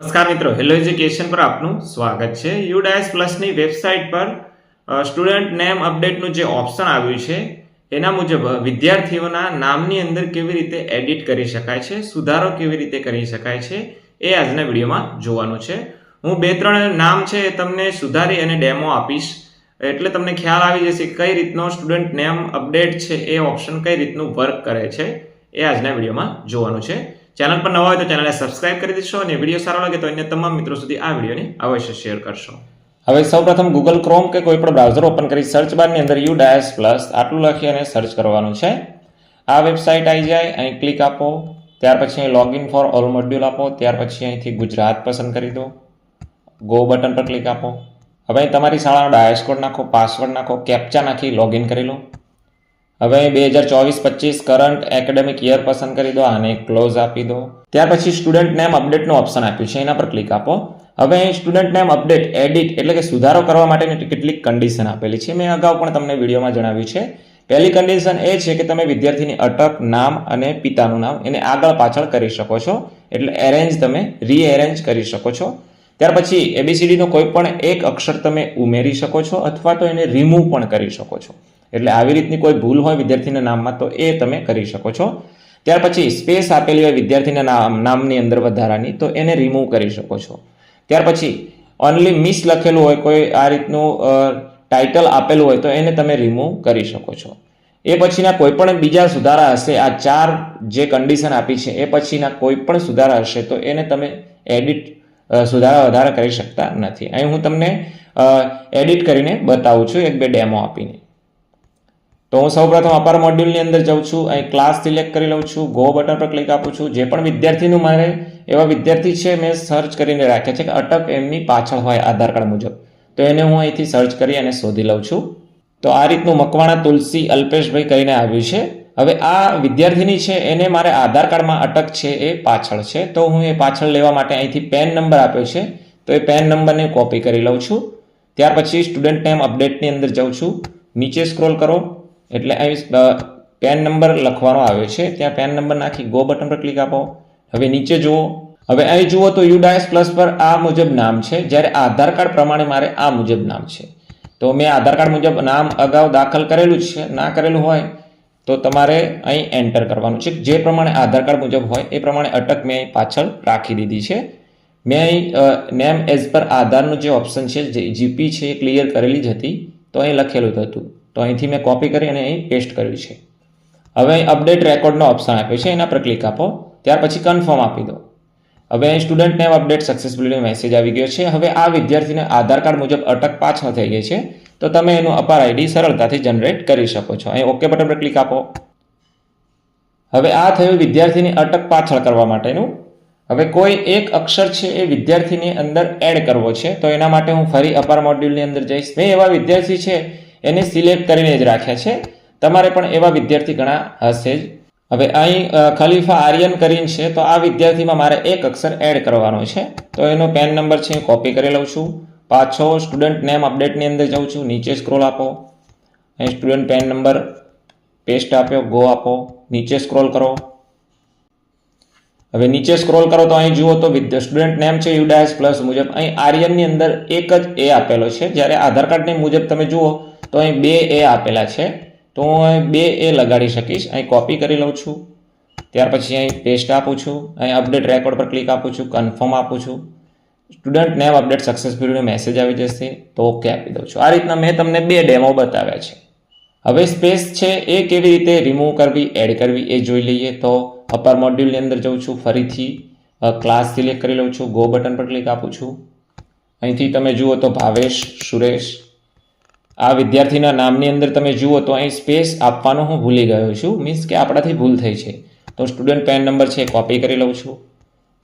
નમસ્કાર મિત્રો hello education પર આપનું સ્વાગત છે. યુડાયસ પ્લસની વેબસાઇટ પર સ્ટુડન્ટ નેમ અપડેટનું જે ઓપ્શન આવ્યું છે, એના મુજબ વિદ્યાર્થીઓના નામની અંદર કેવી રીતે એડિટ કરી શકાય છે, સુધારો કેવી રીતે કરી શકાય છે, એ આજના વિડીયોમાં જોવાનું છે. હું બે ત્રણ નામ છે એ તમને સુધારી અને ડેમો આપીશ. એટલે તમને ખ્યાલ આવી જશે કઈ રીતનો સ્ટુડન્ટ નેમ અપડેટ છે, એ ઓપ્શન કઈ રીતનું વર્ક કરે છે, એ આજના વિડીયોમાં જોવાનું છે. ચેનલ પર નવા હોય તો ચેનલને સબસ્ક્રાઇબ કરી દેશો અને વીડિયો સારો લાગે તો અન્ય તમામ મિત્રો સુધી આ વિડીયોને અવશ્ય શેર કરશો. હવે સૌપ્રથમ ગૂગલ ક્રોમ કે કોઈ પણ બ્રાઉઝર ઓપન કરી સર્ચ બારની અંદર યુ ડાયસ પ્લસ આટલું લખી અને સર્ચ કરવાનું છે. આ વેબસાઇટ આવી જાય, અહીં ક્લિક આપો, ત્યાર પછી અહીં લોગિન ફોર ઓલ મોડ્યુલ આપો, ત્યાર પછી અહીંથી ગુજરાત પસંદ કરી દો. ગો બટન પર ક્લિક આપો. હવે તમારી શાળાનો ડાયસ કોડ નાખો પાસવર્ડ નાખો કેપ્ચા નાખી લોગિન કરી લો. હવે બે હજાર ચોવીસ પચીસ કરંટ એકેડેમિક યર પસંદ કરી દો, આને ક્લોઝ આપી દો. ત્યાર પછી સ્ટુડન્ટ નેમ અપડેટનું ઓપ્શન આપ્યું છે, એના પર ક્લિક આપો. હવે સ્ટુડન્ટ નેમ અપડેટ એડિટ એટલે કે સુધારો કરવા માટેની કેટલીક કન્ડિશન આપેલી છે. મેં અગાઉ પણ તમને વિડીયોમાં જણાવ્યું છે. પહેલી કન્ડિશન એ છે કે તમે વિદ્યાર્થીની અટક નામ અને પિતાનું નામ એને આગળ પાછળ કરી શકો છો. એટલે એરેન્જ તમે રીએરેન્જ કરી શકો છો. ત્યાર પછી એબીસીડીનો કોઈ પણ એક અક્ષર તમે ઉમેરી શકો છો અથવા તો એને રિમૂવ પણ કરી શકો છો. એટલે આવી રીતની કોઈ ભૂલ હોય વિદ્યાર્થીના નામમાં, તો એ તમે કરી શકો છો. ત્યાર પછી સ્પેસ આપેલી હોય વિદ્યાર્થીના નામ, નામની અંદર વધારાની, તો એને રિમૂવ કરી શકો છો. ત્યાર પછી ઓનલી મિસ લખેલું હોય, કોઈ આ રીતનું ટાઇટલ આપેલું હોય, તો એને તમે રિમૂવ કરી શકો છો. એ પછીના કોઈ પણ બીજા સુધારા હશે, આ ચાર જે કન્ડિશન આપી છે, એ પછીના કોઈ પણ સુધારા હશે, તો એને તમે એડિટ સુધારા વધારા કરી શકતા નથી. અહીં હું તમને એડિટ કરીને બતાવું છું, એક બે ડેમો આપીને. તો હું સૌપ્રથમ અપર મોડ્યુલની અંદર જાઉં છું, અહીં ક્લાસ સિલેક્ટ કરી લઉં છું ગો બટન પર ક્લિક આપું છું. જે પણ વિદ્યાર્થીનું મારે એવા વિદ્યાર્થી છે, મેં સર્ચ કરીને રાખ્યા છે કે અટક એમની પાછળ હોય આધાર કાર્ડ મુજબ. તો એને હું અહીંથી સર્ચ કરી અને શોધી લઉં છું. તો આ રીતનું મકવાણા તુલસી અલ્પેશભાઈ કરીને આવ્યું છે. હવે આ વિદ્યાર્થીની છે, એને મારે આધાર કાર્ડમાં અટક છે એ પાછળ છે. તો હું એ પાછળ લેવા માટે અહીંથી પેન નંબર આપ્યો છે. તો એ પેન નંબરને કોપી કરી લઉં છું. ત્યાર પછી સ્ટુડન્ટ નેમ અપડેટની અંદર જાઉં છું. નીચે સ્ક્રોલ કરો. એટલે અહીં પેન નંબર લખવાનો આવ્યો છે. ત્યાં પેન નંબર નાખી ગો બટન પર ક્લિક આપો. હવે નીચે જુઓ. હવે અહીં જુઓ તો યુડાયસ પ્લસ પર આ મુજબ નામ છે. જ્યારે આધાર કાર્ડ પ્રમાણે મારે આ મુજબ નામ છે. તો મેં આધાર કાર્ડ મુજબ નામ અગાઉ દાખલ કરેલું છે. ના કરેલું હોય તો તમારે અહીં એન્ટર કરવાનું છે. જે પ્રમાણે આધાર કાર્ડ મુજબ હોય એ પ્રમાણે અટક મેં અહીં પાછળ રાખી દીધી છે. મેં અહીં નેમ એઝ પર આધારનું જે ઓપ્શન છે, જે જીપી છે, એ ક્લિયર કરેલી જ હતી. તો અહીં લખેલું હતું. તો અહીંથી મેં કોપી કરી અને અહીં પેસ્ટ કર્યું છે. હવે અહીં અપડેટ રેકોર્ડનો ઓપ્શન આપ્યો છે, એના પર ક્લિક આપો. ત્યાર પછી કન્ફર્મ આપી દો. હવે અહીં student name update successfully message આવી ગયો છે. હવે આ વિદ્યાર્થીને આધાર કાર્ડ મુજબ અટક પાછળ થઈ ગઈ છે. તો તમે એનું અપાર આઈડી સરળતાથી જનરેટ કરી શકો છો. અહીં ઓકે બટન પર ક્લિક આપો. હવે આ થયું વિદ્યાર્થીની અટક પાછળ કરવા માટેનું. હવે કોઈ એક અક્ષર છે એ વિદ્યાર્થીની અંદર એડ કરવો છે, તો એના માટે હું ફરી અપાર મોડ્યુલની અંદર જઈશ. મેં એવા વિદ્યાર્થી છે એને સિલેક્ટ કરીને જ રાખ્યા છે. તમારે પણ એવા વિદ્યાર્થી ઘણા હશે જ. હવે અહીં ખલીફા આર્યન કરીને છે, તો આ વિદ્યાર્થીમાં મારે એક અક્ષર એડ કરવાનો છે. તો એનો પેન નંબર છે કોપી કરી લઉં છું. પાછો સ્ટુડન્ટ નેમ અપડેટની અંદર જાઉં છું, નીચે સ્ક્રોલ આપો. અહીં સ્ટુડન્ટ પેન નંબર પેસ્ટ આપ્યો ગો આપો, નીચે સ્ક્રોલ કરો. હવે નીચે સ્ક્રોલ કરો તો અહીં જુઓ તો સ્ટુડન્ટ નેમ છે યુડાયસ પ્લસ મુજબ. અહીં આર્યનની અંદર એક જ એ આપેલો છે. જ્યારે આધાર કાર્ડની મુજબ તમે જુઓ તો અહીં બે એ આપેલા છે. તો હું અહીં બે એ લગાડી શકીશ. અહીં કોપી કરી લઉં છું. ત્યાર પછી અહીં પેસ્ટ આપું છું. અહીં અપડેટ રેકોર્ડ પર ક્લિક આપું છું. કન્ફર્મ આપું છું. સ્ટુડન્ટ નેમ અપડેટ સક્સેસફુલનો મેસેજ આવી જશે. તો ઓકે આપી દઉં છું. આ રીતના મેં તમને બે ડેમો બતાવ્યા છે. હવે સ્પેસ છે એ કેવી રીતે રિમૂવ કરવી એડ કરવી એ જોઈ લઈએ. તો અપર મોડ્યુલની અંદર જઉં છું. ફરીથી ક્લાસ સિલેક્ટ કરી લઉં છું. ગો બટન પર ક્લિક આપું છું. અહીંથી તમે જુઓ તો ભાવેશ, સુરેશ આ વિદ્યાર્થીના નામની અંદર તમે જુઓ તો અહીં સ્પેસ આપવાનું હું ભૂલી ગયો છું. મીન્સ કે આપણાથી ભૂલ થઈ છે. તો સ્ટુડન્ટ પેન નંબર છે કોપી કરી લઉં છું.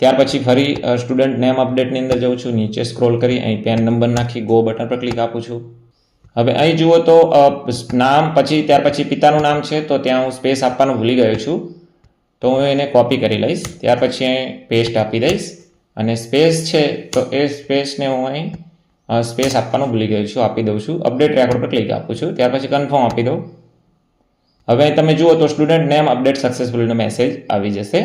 ત્યાર પછી ફરી સ્ટુડન્ટ નેમ અપડેટની અંદર જાઉં છું. નીચે સ્ક્રોલ કરી અહીં પેન નંબર નાખી ગો બટન પર ક્લિક આપું છું. હવે અહીં જુઓ તો નામ, પછી ત્યાર પછી પિતાનું નામ છે, તો ત્યાં હું સ્પેસ આપવાનું ભૂલી ગયો છું. તો હું એને કોપી કરી લઈશ. ત્યાર પછી અહીં પેસ્ટ આપી દઈશ. અને સ્પેસ છે, તો એ સ્પેસને હું અહીં સ્પેસ આપવાનું ભૂલી ગયો છું, આપી દઉં છું. અપડેટ રેકોર્ડ પર ક્લિક આપું છું. ત્યાર પછી કન્ફર્મ આપી દઉં. હવે તમે જુઓ તો સ્ટુડન્ટ નેમ અપડેટ સક્સેસફુલીનો મેસેજ આવી જશે.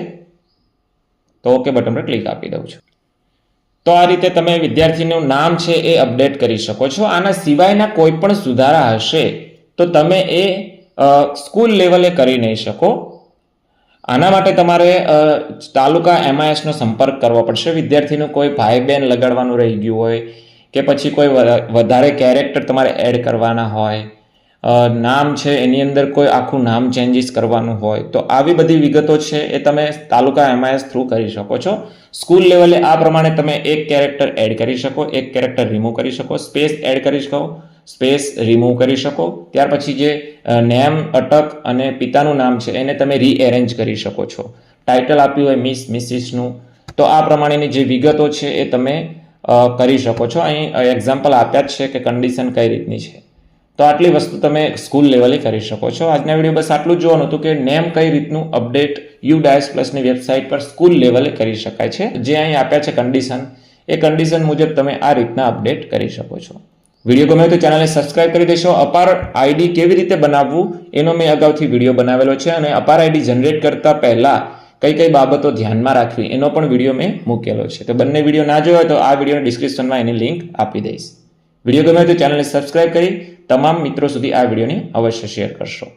તો ઓકે બટન પર ક્લિક આપી દઉં છું. તો આ રીતે તમે વિદ્યાર્થીનું નામ છે એ અપડેટ કરી શકો છો. આના સિવાયના કોઈ પણ સુધારા હશે તો તમે એ સ્કૂલ લેવલે કરી નહીં શકો. આના માટે તમારે તાલુકા એમઆઈએસનો સંપર્ક કરવો પડશે. વિદ્યાર્થીનું કોઈ ભાઈ બહેન લગાડવાનું રહી ગયું હોય કે પછી કોઈ વધારે કેરેક્ટર તમારે એડ કરવાના હોય નામ છે, એની અંદર કોઈ આખું નામ ચેન્જીસ કરવાનું હોય, તો આવી બધી વિગતો છે એ તમે તાલુકા એમઆઈએસ થ્રુ કરી શકો છો. સ્કૂલ લેવલે આ પ્રમાણે તમે એક કેરેક્ટર એડ કરી શકો, એક કેરેક્ટર રિમૂવ કરી શકો સ્પેસ એડ કરી શકો સ્પેસ રિમૂવ કરી શકો, ત્યાર પછી જે નેમ અટક અને પિતાનું નામ છે એને તમે રીએરેન્જ કરી શકો છો. ટાઇટલ આપ્યું હોય મિસ મિસિસનું તો આ પ્રમાણેની જે વિગતો છે એ તમે કરી શકો છો. અહીં એક્ઝામ્પલ આપ્યા જ છે કે કન્ડિશન કઈ રીતની છે. તો આટલી વસ્તુ તમે સ્કૂલ લેવલે કરી શકો છો. આજના વીડિયો બસ આટલું જ જોવાનું હતું કે નેમ કઈ રીતનું અપડેટ યુ ડાયસ પ્લસની વેબસાઇટ પર સ્કૂલ લેવલે કરી શકાય છે. જે અહીં આપ્યા છે કન્ડિશન એ કન્ડિશન મુજબ તમે આ રીતના અપડેટ કરી શકો છો. વીડિયો ગમે તો ચેનલને સબસ્ક્રાઇબ કરી દેશો. અપાર આઈડી કેવી રીતે બનાવવું, એનો મેં અગાઉથી વીડિયો બનાવેલો છે અને અપાર આઈડી જનરેટ કરતા પહેલા કઈ કઈ બાબતો ધ્યાનમાં રાખવી એનો પણ વીડિયો મેં મૂકેલો છે. તો બંને વીડિયો ના જોયો તો આ વિડીયોના ડિસ્ક્રિપ્શનમાં એની લિંક આપી દઈશ. વીડિયો ગમે તો ચેનલને સબસ્ક્રાઇબ કરી તમામ મિત્રો સુધી આ વિડીયોને અવશ્ય શેર કરશો.